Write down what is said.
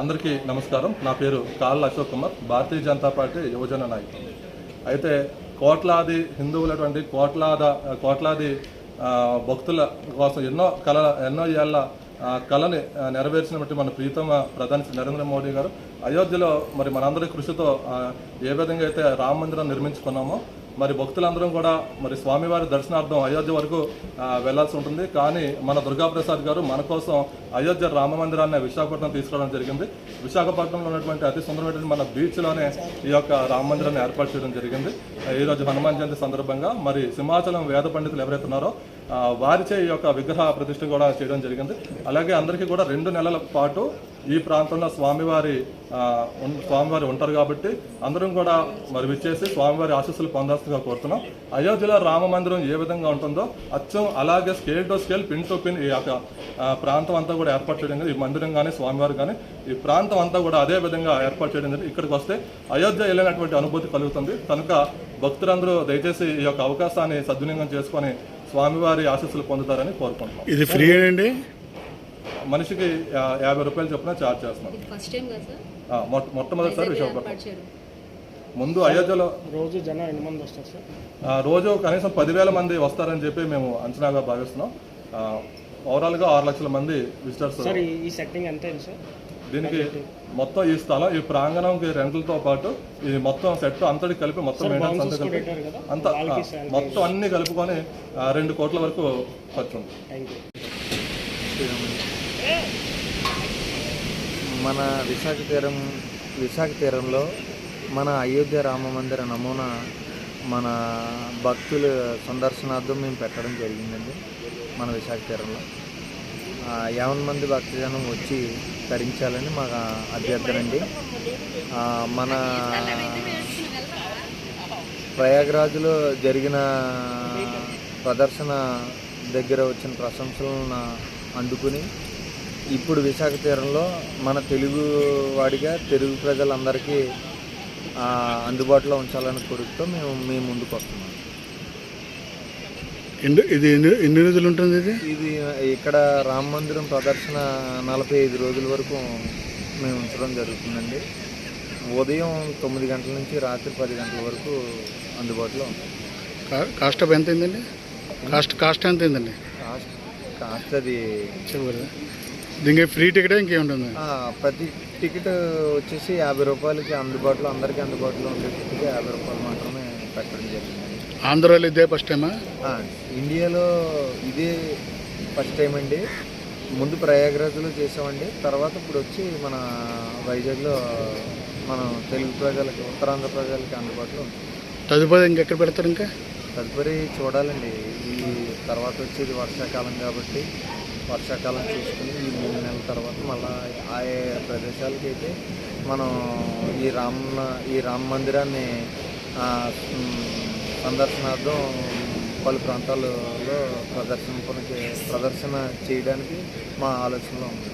అందరికీ నమస్కారం. నా పేరు కాళ్ళ అశోక్ కుమార్ భారతీయ జనతా పార్టీ యువజన నాయకుడు. అయితే కోట్లాది హిందువులటువంటి కోట్లాద కోట్లాది భక్తుల కోసం ఎన్నో కళ ఎన్నో ఏళ్ళ కళని నెరవేర్చినటువంటి మన ప్రీతమ ప్రధాని నరేంద్ర మోడీ గారు. అయోధ్యలో మరి మనందరి కృషితో ఏ విధంగా అయితే రామ మందిరం నిర్మించుకున్నామో మరి భక్తులందరం కూడా మరి స్వామివారి దర్శనార్థం అయోధ్య వరకు వెళ్ళాల్సి ఉంటుంది. కానీ మన దుర్గాప్రసాద్ గారు మన కోసం అయోధ్య రామ మందిరాన్ని విశాఖపట్నం తీసుకురావడం జరిగింది. విశాఖపట్నంలో ఉన్నటువంటి అతి సుందరమైనటువంటి మన బీచ్లోనే ఈ యొక్క రామ మందిరాన్ని ఏర్పాటు చేయడం జరిగింది. ఈరోజు హనుమాన్ జయంతి సందర్భంగా మరి సింహాచలం వేద పండితులు ఎవరైతే ఉన్నారో వారిచే ఈ యొక్క విగ్రహ ప్రతిష్ట కూడా చేయడం జరిగింది. అలాగే అందరికీ కూడా రెండు నెలల పాటు ఈ ప్రాంతంలో స్వామివారి స్వామివారి ఉంటారు కాబట్టి అందరం కూడా మరి విచ్చేసి స్వామివారి ఆశీస్సులు పొందాల్సిందిగా కోరుతున్నాం. అయోధ్యలో రామ మందిరం ఏ విధంగా ఉంటుందో అచ్చం అలాగే scale to scale pin to pin ఈ యొక్క ప్రాంతం అంతా కూడా ఏర్పాటు చేయడం ఈ మందిరం కానీ స్వామివారు కానీ ఈ ప్రాంతం అంతా కూడా అదే విధంగా ఏర్పాటు చేయడం జరిగింది. ఇక్కడికి వస్తే అయోధ్య వెళ్ళినటువంటి అనుభూతి కలుగుతుంది. కనుక భక్తులందరూ దయచేసి ఈ యొక్క అవకాశాన్ని సద్వినియోగం చేసుకొని స్వామివారి ఆశీస్సులు పొందుతారని కోరుకుంటున్నాం. ఇది ఫ్రీ అండి? మనిషికి యాభై రూపాయలు చొప్పున ఛార్జ్ చేస్తున్నాం. ఇది ఫస్ట్ టైం కదా సార్ ఆ, మొట్ట- మొట్టమొదటిసారి విశాఖపట్నం ముందు అయోధ్యలో రోజు జనం ఎన్ని మంది వస్తారు సార్ ఆ, రోజు కనీసం పదివేల మంది వస్తారని చెప్పి మేము అంచనాగా భావిస్తున్నాం. ఆ, ఓవరాల్గా ఆరు లక్షల మంది విజిటర్స్ సార్ ఈ- ఈ సెట్టింగ్ ఎంత సార్ దీనికి మొత్తం ఈ స్థలం ఈ ప్రాంగణంకి రెంట్లతో పాటు ఈ మొత్తం సెట్ అంతటి కలిపి మొత్తం అంతా కలిపి అంత మొత్తం అన్ని కలుపుకొని రెండు కోట్ల వరకు ఖర్చు ఉంది. మన విశాఖ తీరం విశాఖ తీరంలో మన అయోధ్య రామ మందిర నమూనా మన భక్తుల సందర్శనార్థం మేము పెట్టడం జరిగిందండి మన విశాఖ తీరంలో. యావన్ మంది భక్తజనం వచ్చి తరించాలని మా అభ్యర్థన అండి. మన ప్రయాగరాజులో జరిగిన ప్రదర్శన దగ్గర వచ్చిన ప్రశంసలను అందుకుని ఇప్పుడు విశాఖ తీరంలో మన తెలుగు వాడిగా తెలుగు ప్రజలందరికీ అందుబాటులో ఉంచాలని కోరికతో మేము మీ ముందుకు వస్తున్నాం. ఇది ఎన్ని ఎన్ని రోజులు ఉంటుంది ఇది? ఇది ఇక్కడ రామ మందిరం ప్రదర్శన నలభై ఐదు రోజుల వరకు మేము ఉంచడం జరుగుతుందండి. ఉదయం తొమ్మిది గంటల నుంచి రాత్రి పది గంటల వరకు అందుబాటులో కా- కాస్ట్ ఎంత అయిందండి కాస్ట్ కాస్ట్ ఎంత అయిందండి కాస్ట్ కాస్ట్ అది చెప్పరు దీనికి ఫ్రీ టికెట్ ఇంకేముంటుంది? ఆ, ప్రతి టికెట్ వచ్చేసి యాభై రూపాయలకి అందుబాటులో అందరికీ అందుబాటులో ఉండే టికెట్ యాభై రూపాయలు మాత్రమే పెట్టడం జరిగిందండి. ఆంధ్రాలో ఇదే ఫస్ట్ టైమా ఇండియాలో ఇదే ఫస్ట్ టైం అండి. ముందు ప్రయాగరాజ్లో చేసామండి. తర్వాత ఇప్పుడు వచ్చి మన వైజాగ్లో మనం తెలుగు ప్రజలకి ఉత్తరాంధ్ర ప్రజలకి అందుబాటులో ఉంది. తదుపరి ఇంకెక్కడ పెడతారు ఇంకా? తదుపరి చూడాలండి. ఈ తర్వాత వచ్చేది వర్షాకాలం కాబట్టి వర్షాకాలం చూసుకుని ఈ మూడు నెలల తర్వాత మళ్ళీ ఆయా ప్రదేశాలకి అయితే మనం ఈ రామ ఈ రామ మందిరాన్ని సందర్శనార్థం పలు ప్రాంతాలలో ప్రదర్శన ప్రదర్శన చేయడానికి మా ఆలోచనలో ఉంది.